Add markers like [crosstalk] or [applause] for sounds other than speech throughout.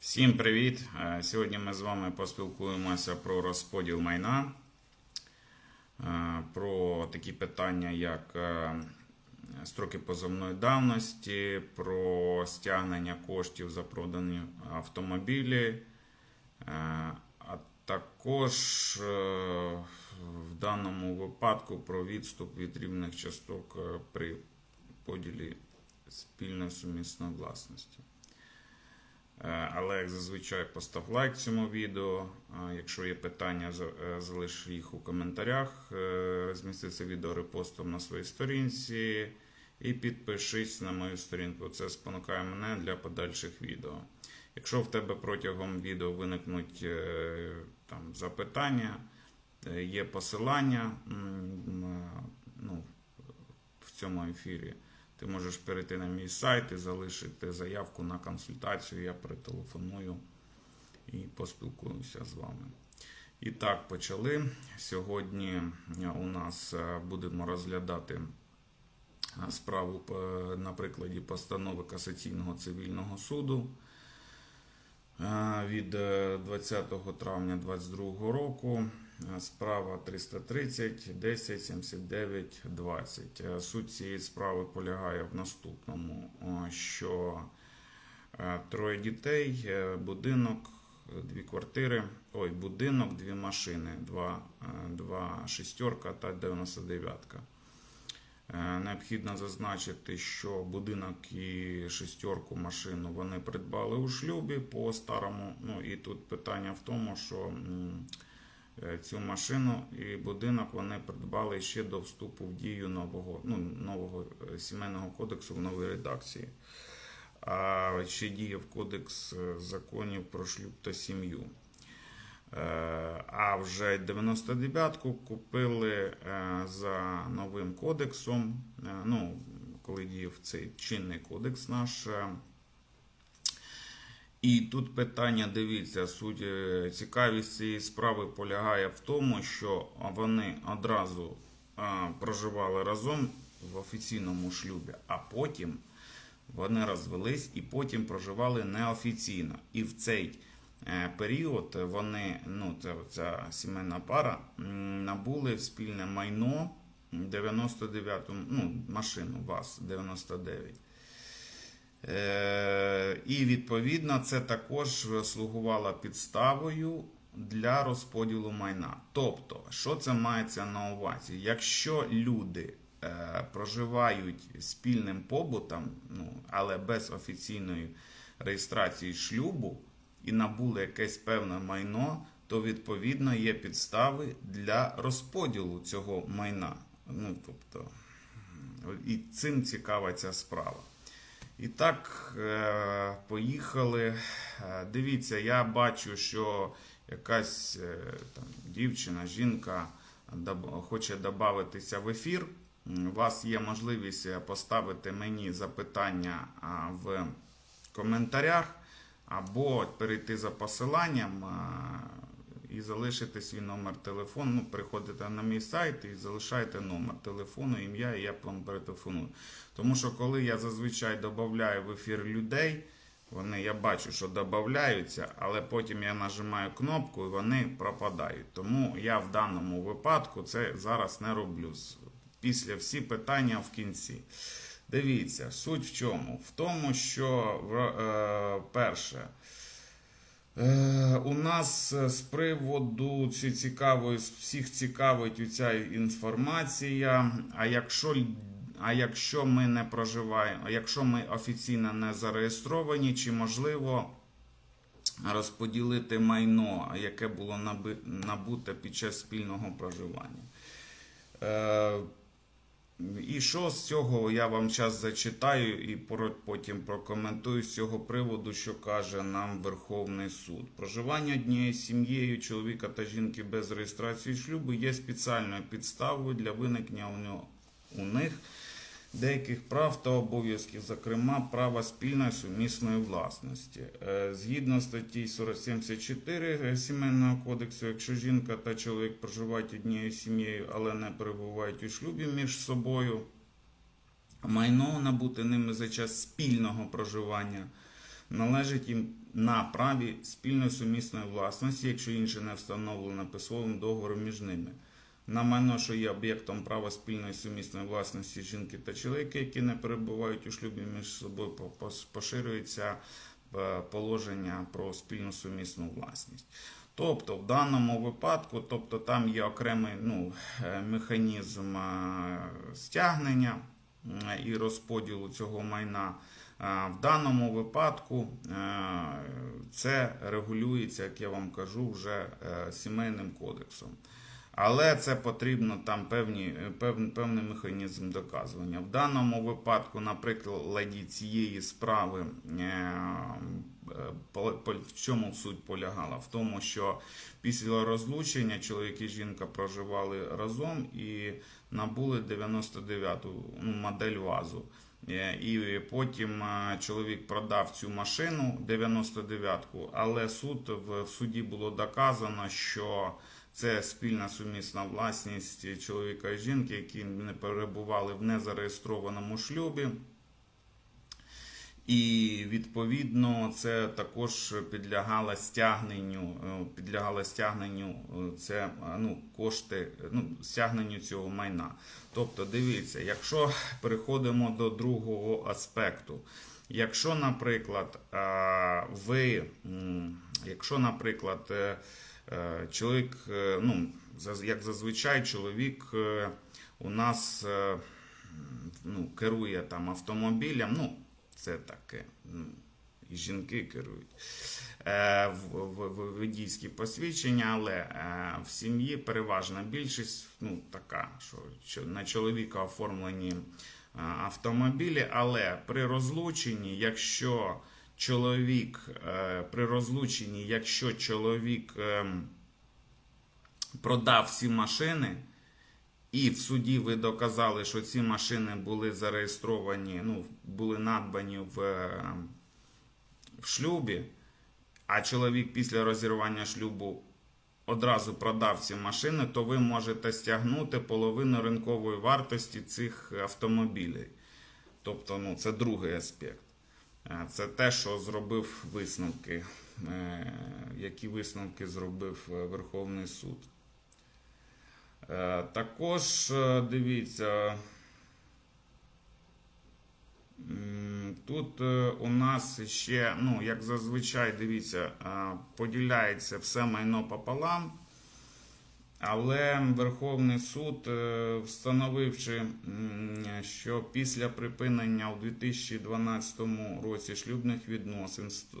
Всім привіт! Е, Сьогодні ми з вами поспілкуємося про розподіл майна, е, про такі питання, як е, строки позовної давності, про стягнення коштів за продані автомобілі, а також в даному випадку про відступ від рівних часток при поділі спільної сумісної власності. Е, Але як зазвичай постав лайк цьому відео. Якщо є питання, е, залиш їх у коментарях. Е, Розмісти це відео репостом на своїй сторінці. І підпишись на мою сторінку. Це спонукає мене для подальших відео. Якщо в тебе протягом відео виникнуть там, запитання, є посилання ну, в цьому ефірі. Ти можеш перейти на мій сайт і залишити заявку на консультацію. Я перетелефоную і поспілкуюся з вами. І так, почали. Сьогодні е, у нас е, будемо розглядати е, справу на прикладі постанови Касаційного цивільного суду від е, 20 травня 2022 року. Справа 330 10 79 20. Е, Суть цієї справи полягає в наступному, що е, троє дітей, е, будинок, дві квартири, ой, будинок, дві машини, два, е, два шістерка та 99-ка. Е, Необхідно зазначити, що будинок і шестерку машину вони придбали у шлюбі по старому. Ну і тут питання в тому, що цю машину і будинок вони придбали ще до вступу в дію нового, ну, нового е, сімейного кодексу в новій редакції. А ще діяв кодекс е, законів про шлюб та сім'ю. Е, А вже 99-ку купили е, за новим кодексом. Е, Ну, коли діяв цей чинний кодекс наш. І тут питання, дивіться, суть е, цікавість цієї справи полягає в тому, що вони одразу е, проживали разом в офіційному шлюбі, а потім вони розвелись і потім проживали неофіційно. І в цей е, період вони, ну, ця, ця сімейна пара, набули спільне майно 99-му, ну, машину ВАЗ 99. Е, І відповідно це також слугувало підставою для розподілу майна. Тобто, що це мається на увазі? Якщо люди е, проживають спільним побутом, ну, але без офіційної реєстрації шлюбу і набули якесь певне майно, то відповідно є підстави для розподілу цього майна. Ну, тобто, і цим цікава ця справа. І так, е, поїхали. Е, Дивіться, я бачу, що якась е, там, дівчина, жінка хоче додатися в ефір. У вас є можливість поставити мені запитання в коментарях або перейти за посиланням і залишити свій номер телефону. Ну, приходите на мій сайт і залишаєте номер телефону, ім'я, і я вам перетелефоную. Тому що коли я зазвичай додаю в ефір людей, вони я бачу, що додаються, але потім я нажимаю кнопку і вони пропадають. Тому я в даному випадку це зараз не роблю. Після всі питання в кінці. Дивіться, суть в чому? В тому, що е, перше. Е, У нас е, з приводу ці цікавої, всіх цікавить ця інформація. А якщо, а якщо ми не проживаємо, а якщо ми офіційно не зареєстровані, чи можливо розподілити майно, яке було набуте під час спільного проживання? І що з цього я вам час зачитаю і потім прокоментую з цього приводу, що каже нам Верховний суд. Проживання однією сім'єю чоловіка та жінки без реєстрації шлюбу є спеціальною підставою для виникнення у них деяких прав та обов'язків, зокрема права спільної сумісної власності. Е, Згідно статті 474 Сімейного кодексу, якщо жінка та чоловік проживають однією сім'єю, але не перебувають у шлюбі між собою, майно набуте ними за час спільного проживання належить їм на праві спільної сумісної власності, якщо інше не встановлено письмовим договором між ними. На майно, що є об'єктом права спільної сумісної власності жінки та чоловіка, які не перебувають у шлюбі між собою, поширюється е, положення про спільну сумісну власність. Тобто, в даному випадку, тобто там є окремий ну, е, механізм е, стягнення і розподілу цього майна. В даному випадку це регулюється, як я вам кажу, вже сімейним кодексом. Але це потрібно там певні, пев, певний механізм доказування. В даному випадку, наприклад, цієї справи, е, в чому суть полягала? В тому, що після розлучення чоловік і жінка проживали разом і набули 99-ту ну, модель ВАЗу. Е, І потім е, чоловік продав цю машину 99-ку, але суд в суді було доказано, що це спільна сумісна власність чоловіка і жінки, які не перебували в незареєстрованому шлюбі. І відповідно це також підлягало стягненню, е, підлягало стягненню е, це е, ну, кошти, ну, стягненню цього майна. Тобто, дивіться, якщо переходимо до другого аспекту, якщо, наприклад, ви, якщо, наприклад, чоловік, е, ну, як зазвичай, чоловік е, у нас е, ну, керує там автомобілем, ну, це таке. ну, І жінки керують е, в, в, в водійські посвідчення, але е, в сім'ї переважна більшість ну, така, що, на чоловіка оформлені е, автомобілі, але при розлученні, якщо чоловік е, при розлученні, якщо чоловік ем, продав всі машини, і в суді ви доказали, що ці машини були зареєстровані, ну, були надбані в, е, в шлюбі, а чоловік після розірвання шлюбу одразу продав ці машини, то ви можете стягнути половину ринкової вартості цих автомобілів. Тобто, ну, це другий аспект. Це те, що зробив висновки, е, які висновки зробив е, Верховний суд. Е, Також дивіться. Тут у нас ще, ну, як зазвичай, дивіться, поділяється все майно пополам. Але Верховний суд, е, встановивши, що після припинення у 2012 році шлюбних відносин е,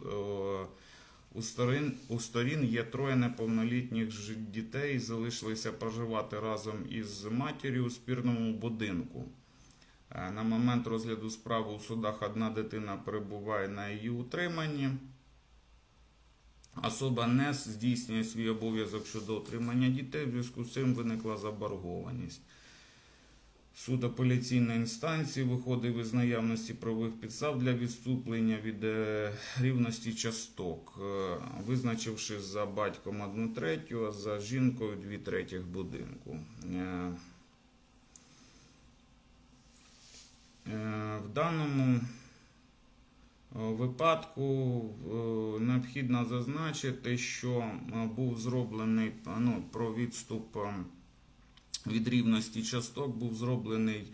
у сторін, у сторін є троє неповнолітніх дітей, залишилися проживати разом із матір'ю у спірному будинку. Е, На момент розгляду справи у судах одна дитина перебуває на її утриманні. Особа не здійснює свій обов'язок щодо отримання дітей, в зв'язку з цим виникла заборгованість. Суд апеляційної інстанції виходив із наявності правових підстав для відступлення від е, рівності часток, е, визначивши за батьком одну третю, а за жінкою дві третіх будинку. Е, В даному випадку е, необхідно зазначити, що е, був зроблений ну, про відступ е, від рівності часток, був зроблений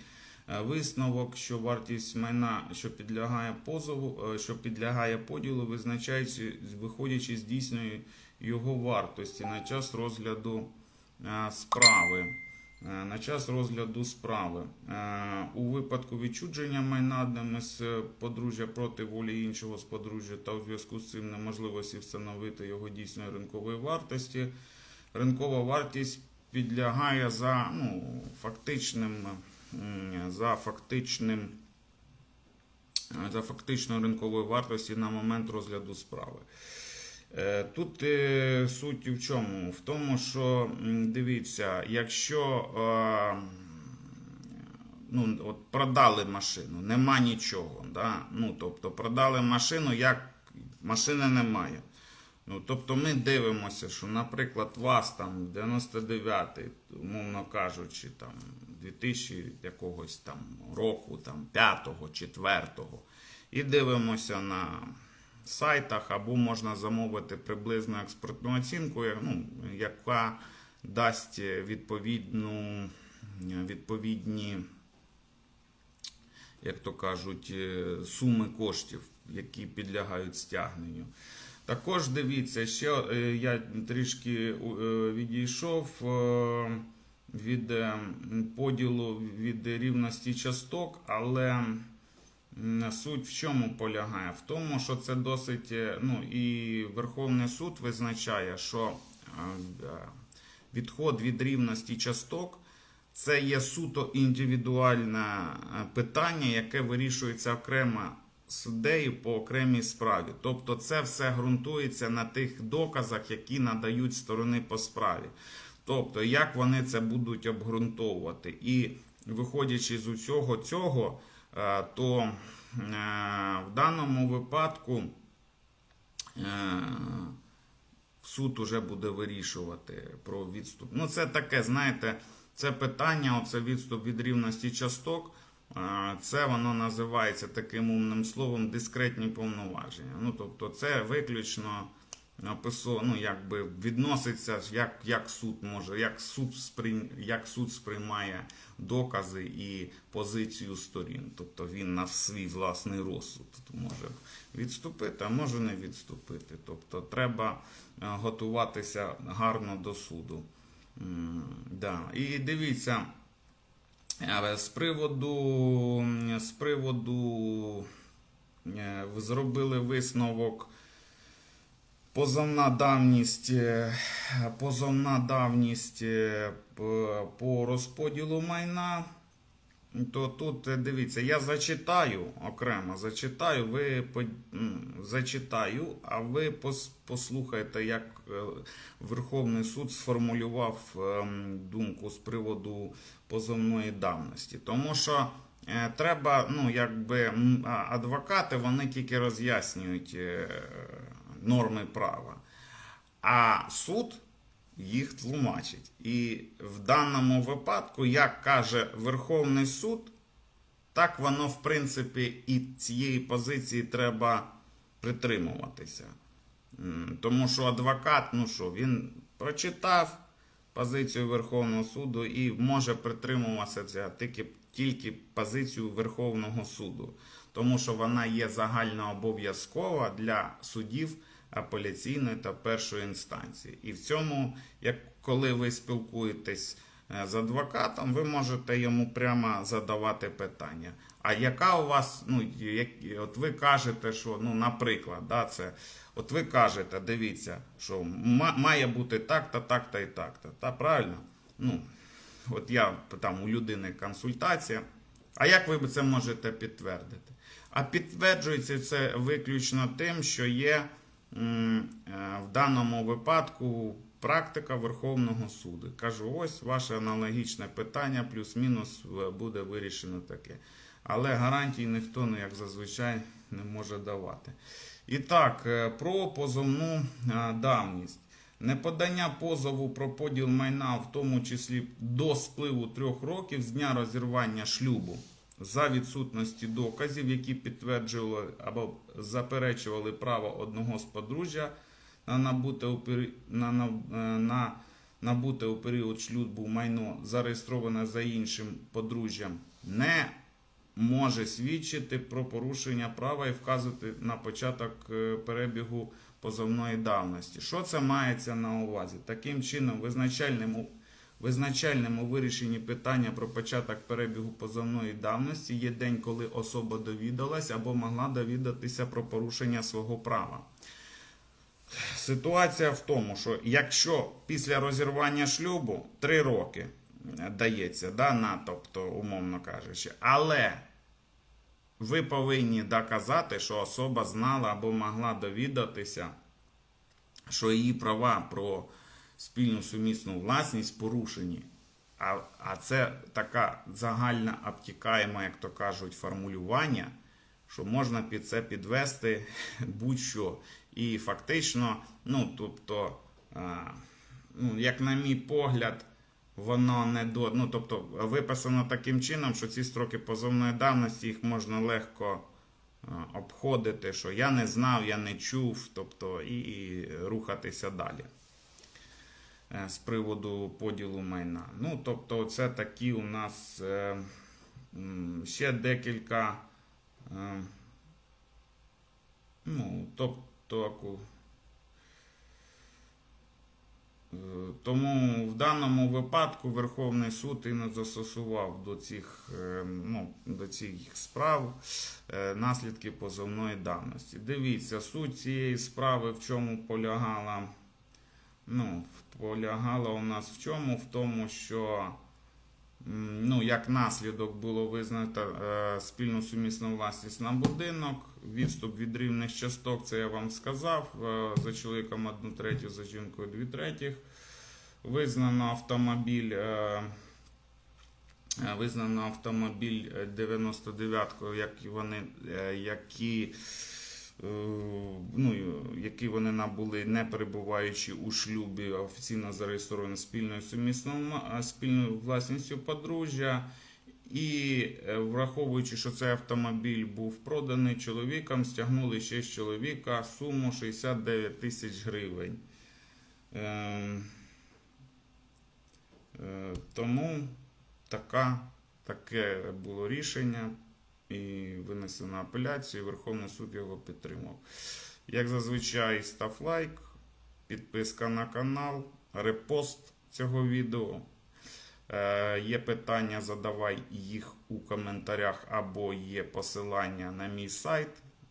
е, висновок, що вартість майна, що підлягає позову, е, що підлягає поділу, визначається виходячи з дійсної його вартості на час розгляду е, справи. Е, На час розгляду справи Е, у випадку відчудження майна одним із е, подружжя проти волі іншого з подружжя та у зв'язку з цим неможливості встановити його дійсної ринкової вартості, ринкова вартість підлягає за ну, фактичним за фактичним за фактичною ринковою вартості на момент розгляду справи. Е, Тут е, суть в чому? В тому, що дивіться, якщо ну, от продали машину, нема нічого. Да? Ну, тобто продали машину, як машини немає. Ну, тобто ми дивимося, що, наприклад, вас там 99-й, умовно кажучи, там 2000 якогось там року, там 5-го, 4-го, і дивимося на сайтах, або можна замовити приблизну експертну оцінку, ну, яка дасть відповідну, відповідні, як то кажуть, е, суми коштів, які підлягають стягненню. Також дивіться, ще е, я трішки е, відійшов від поділу від рівності часток, але суть в чому полягає? В тому, що це досить, е, ну і Верховний суд визначає, що е, е, відход від рівності часток. Це є суто індивідуальне питання, яке вирішується окремо суддею по окремій справі. Тобто це все ґрунтується на тих доказах, які надають сторони по справі. Тобто, як вони це будуть обґрунтовувати. І виходячи з усього цього, то е, в даному випадку е, суд уже буде вирішувати про відступ. Ну, це таке, знаєте, це питання, оце відступ від рівності часток. е, Це воно називається таким умним словом дискретні повноваження. Ну, тобто, це виключно написо, ну, якби відноситься, як, як суд може, як суд, сприй, як суд сприймає докази і позицію сторін. Тобто він на свій власний розсуд може відступити, а може не відступити. Тобто треба е, готуватися гарно до суду. Да. І дивіться, е, з приводу, з приводу е, зробили висновок. Позовна давність, е, позовна давність е, по розподілу майна. То тут е, дивіться, я зачитаю окремо, зачитаю, ви зачитаю, а ви пос- послухайте, як Верховний суд сформулював ем, думку з приводу позовної давності. Тому що треба, ну, якби адвокати вони тільки роз'яснюють норми права. А суд їх тлумачить. І в даному випадку, як каже Верховний суд, так воно, в принципі, і цієї позиції треба притримуватися. Тому що адвокат, ну що, він прочитав позицію Верховного суду і може притримуватися тільки, тільки позицію Верховного суду, тому що вона є загальнообов'язкова для суддів апеляційної та першої інстанції. І в цьому, як коли ви спілкуєтесь е, з адвокатом, ви можете йому прямо задавати питання. А яка у вас, ну, як, от ви кажете, що, ну, наприклад, да, це, от ви кажете, дивіться, що має бути так-то, так-то і так-то. Та правильно? Ну, от я там у людини консультація. А як ви це можете підтвердити? А підтверджується це виключно тим, що є в даному випадку практика Верховного суду. Кажу, ось ваше аналогічне питання, плюс-мінус е, буде вирішено таке. Але гарантій ніхто, ну, як зазвичай, не може давати. І так, е, про позовну е, давність. Неподання позову про поділ майна, в тому числі до спливу трьох років з дня розірвання шлюбу за відсутності доказів, які підтверджували або заперечували право одного з подружжя на набуте у, пері- на, на, е, на набуте у період шлюбу майно, зареєстроване за іншим подружжям, не може свідчити про порушення права і вказувати на початок е, перебігу позовної давності. Що це мається на увазі? Таким чином, визначальним Визначальним у вирішенні питання про початок перебігу позовної давності є день, коли особа довідалась або могла довідатися про порушення свого права. Ситуація в тому, що якщо після розірвання шлюбу 3 роки е, дається, да, на, тобто, умовно кажучи, але ви повинні доказати, що особа знала або могла довідатися, що її права про спільну сумісну власність порушені. А, а це така загальна обтікаєма, як то кажуть, формулювання, що можна під це підвести [laughs] будь-що. І фактично, ну, тобто, а, ну, як на мій погляд, воно не до. Ну, тобто, виписано таким чином, що ці строки позовної давності їх можна легко е, обходити, що я не знав, я не чув, тобто і, і рухатися далі. Е, З приводу поділу майна. Ну, тобто, це такі у нас е, ще декілька. е, Ну, тобто, Тому в даному випадку Верховний суд і не застосував до цих, ну, до цих справ наслідки позовної давності. Дивіться, суть цієї справи в чому полягала. Ну, полягала у нас в чому? В тому, що ну, як наслідок було визнато е, спільну сумісну власність на будинок, відступ від рівних часток, це я вам сказав. е, за чоловіком одну третю, за жінкою дві третіх. Визнано автомобіль. Е, Визнано автомобіль 99-ку, як вони, які, ну, які вони набули, не перебуваючи у шлюбі, офіційно зареєстровані спільною сумісною спільною власністю подружжя. І е, враховуючи, що цей автомобіль був проданий чоловікам, стягнули ще з чоловіка суму 69 тисяч гривень. Ем, Е, Тому така, таке було рішення і винесено апеляцію, і Верховний суд його підтримав. Як зазвичай, став лайк, підписка на канал, репост цього відео. Е, Є питання, задавай їх у коментарях або є посилання на мій сайт.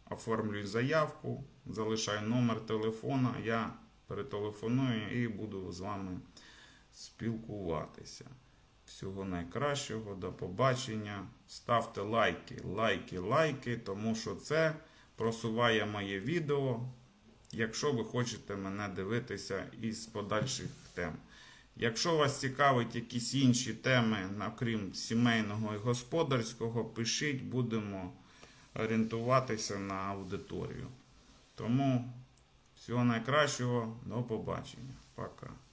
Оформлюй заявку, залишай номер телефона, я перетелефоную і буду з вами спілкуватися. Всього найкращого, до побачення. Ставте лайки, лайки, лайки, тому що це просуває моє відео, якщо ви хочете мене дивитися із подальших тем. Якщо вас цікавить якісь інші теми, окрім сімейного і господарського, пишіть, будемо орієнтуватися на аудиторію. Тому всього найкращого, до побачення. Пока.